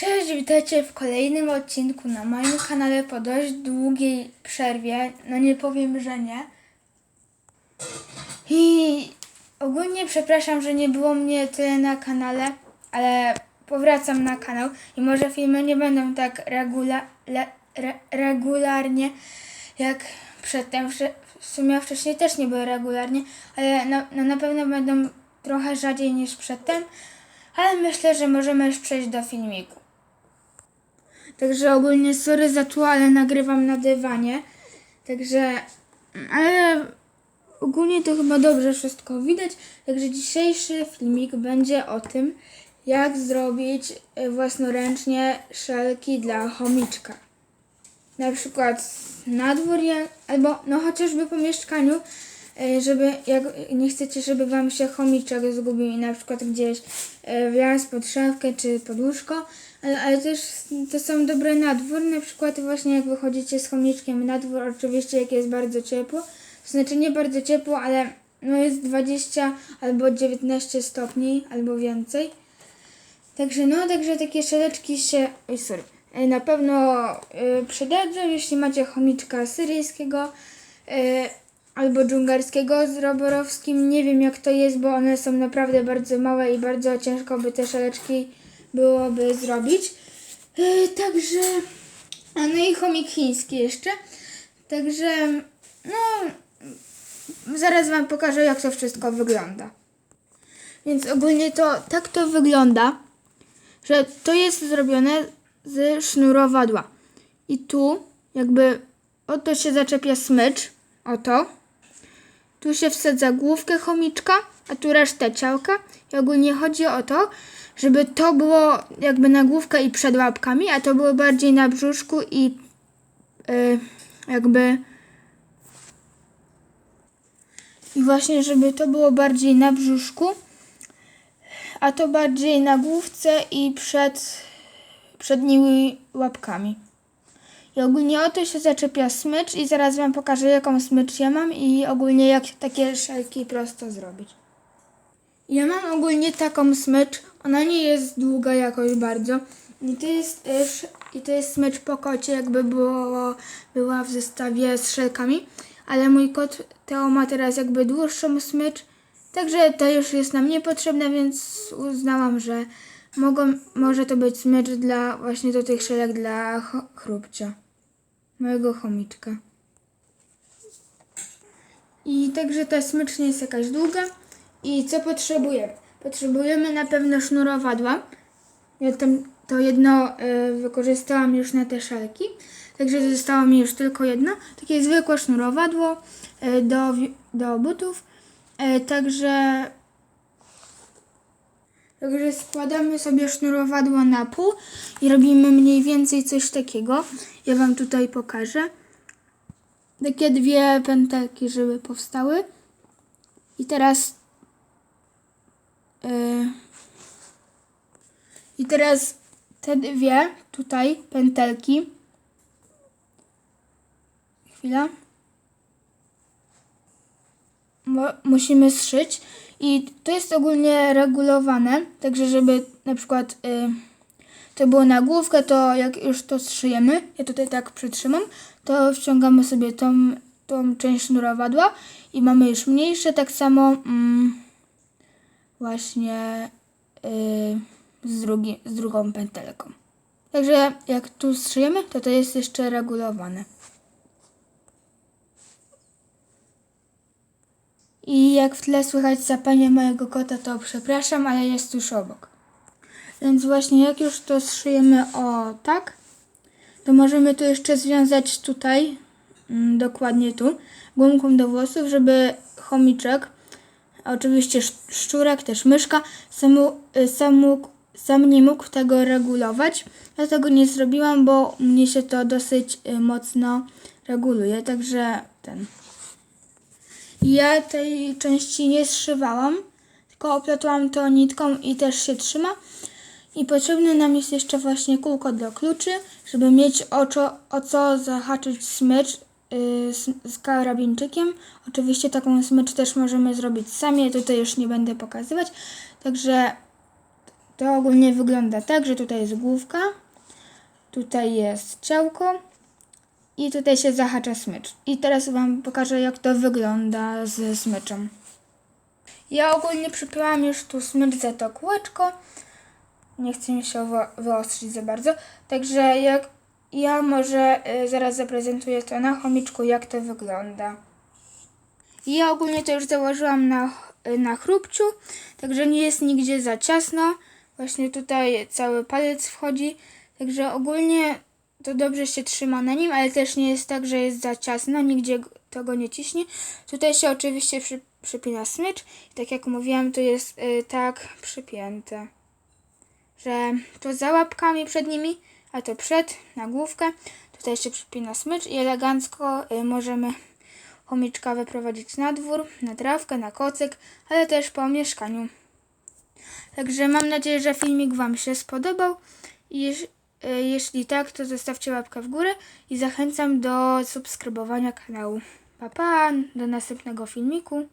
Cześć, witajcie w kolejnym odcinku na moim kanale po dość długiej przerwie. No nie powiem, że nie. I ogólnie przepraszam, że nie było mnie tyle na kanale, ale powracam na kanał i może filmy nie będą tak regula, le, re, regularnie jak przedtem. W sumie wcześniej też nie były regularnie, ale na, no na pewno będą trochę rzadziej niż przedtem. Ale myślę, że możemy już przejść do filmiku. Także ogólnie sorry za to, ale nagrywam na dywanie. Także, ale ogólnie to chyba dobrze wszystko widać. Także dzisiejszy filmik będzie o tym, jak zrobić e, własnoręcznie szelki dla chomiczka. Na przykład na jak- albo no chociażby po mieszkaniu, żeby jak nie chcecie, żeby wam się chomiczek zgubił i na przykład gdzieś e, wlazł pod szafkę czy pod łóżko, ale, ale też to są dobre na dwór, na przykład właśnie jak wychodzicie z chomiczkiem na dwór, oczywiście jak jest bardzo ciepło, to znaczy nie bardzo ciepło, ale no jest 20 albo 19 stopni albo więcej. Także no, także takie szeleczki się, oj sorry, e, na pewno e, przydadzą, jeśli macie chomiczka syryjskiego e, albo dżungarskiego z roborowskim. Nie wiem jak to jest, bo one są naprawdę bardzo małe i bardzo ciężko by te szeleczki byłoby zrobić. E, także, a no i chomik chiński jeszcze. Także, no, zaraz Wam pokażę jak to wszystko wygląda. Więc ogólnie to tak to wygląda że to jest zrobione z sznurowadła. I tu jakby oto się zaczepia smycz, oto. Tu się wsadza główkę chomiczka, a tu resztę ciałka. I ogólnie chodzi o to, żeby to było jakby na główkę i przed łapkami, a to było bardziej na brzuszku i y, jakby i właśnie, żeby to było bardziej na brzuszku, a to bardziej na główce i przed przednimi łapkami. I ogólnie o to się zaczepia smycz i zaraz Wam pokażę jaką smycz ja mam i ogólnie jak takie szelki prosto zrobić. Ja mam ogólnie taką smycz, ona nie jest długa jakoś bardzo i to jest, sz- i to jest smycz po kocie, jakby było, była w zestawie z szelkami, ale mój kot Teo ma teraz jakby dłuższą smycz, Także to już jest nam niepotrzebne, więc uznałam, że mogą, może to być smycz dla właśnie do tych szelek dla chrupcia. Mojego chomiczka. I także ta smycz nie jest jakaś długa. I co potrzebujemy? Potrzebujemy na pewno sznurowadła. Ja tam to jedno y, wykorzystałam już na te szelki. Także zostało mi już tylko jedno. Takie zwykłe sznurowadło y, do, do butów. E, także, także składamy sobie sznurowadło na pół i robimy mniej więcej coś takiego. Ja Wam tutaj pokażę. Takie dwie pętelki, żeby powstały. I teraz e, i teraz te dwie tutaj pętelki. Chwila musimy zszyć i to jest ogólnie regulowane, także żeby na przykład y, to było na główkę, to jak już to zszyjemy, ja tutaj tak przytrzymam, to wciągamy sobie tą, tą część sznurowadła i mamy już mniejsze, tak samo mm, właśnie y, z, drugi, z drugą pętelką. Także jak tu zszyjemy, to to jest jeszcze regulowane. I jak w tle słychać zapanie mojego kota, to przepraszam, ale jest tuż obok. Więc właśnie jak już to zszyjemy o tak, to możemy to jeszcze związać tutaj, mm, dokładnie tu, gumką do włosów, żeby chomiczek, oczywiście sz- szczurek, też myszka, sam, mu- y, sam, mógł, sam nie mógł tego regulować. Ja tego nie zrobiłam, bo mnie się to dosyć y, mocno reguluje, także ten. Ja tej części nie zszywałam, tylko oplatłam to nitką i też się trzyma. I potrzebne nam jest jeszcze właśnie kółko do kluczy, żeby mieć o co, o co zahaczyć smycz yy, z, z karabinczykiem. Oczywiście taką smycz też możemy zrobić sami, ja tutaj już nie będę pokazywać. Także to ogólnie wygląda tak, że tutaj jest główka, tutaj jest ciałko i tutaj się zahacza smycz. I teraz Wam pokażę, jak to wygląda z smyczem. Ja ogólnie przypiłam już tu smycz za to kółeczko. Nie chcę mi się wyostrzyć za bardzo. Także jak ja może y, zaraz zaprezentuję to na chomiczku, jak to wygląda. Ja ogólnie to już założyłam na, na chrupciu, także nie jest nigdzie za ciasno. Właśnie tutaj cały palec wchodzi, także ogólnie to dobrze się trzyma na nim, ale też nie jest tak, że jest za ciasno, nigdzie to go nie ciśnie. Tutaj się oczywiście przy, przypina smycz i tak jak mówiłam, to jest y, tak przypięte, że to za łapkami przed nimi, a to przed, na główkę. Tutaj się przypina smycz i elegancko y, możemy chomiczka wyprowadzić na dwór, na trawkę, na kocyk, ale też po mieszkaniu. Także mam nadzieję, że filmik Wam się spodobał. I jeśli tak, to zostawcie łapkę w górę i zachęcam do subskrybowania kanału. Pa, pa, do następnego filmiku.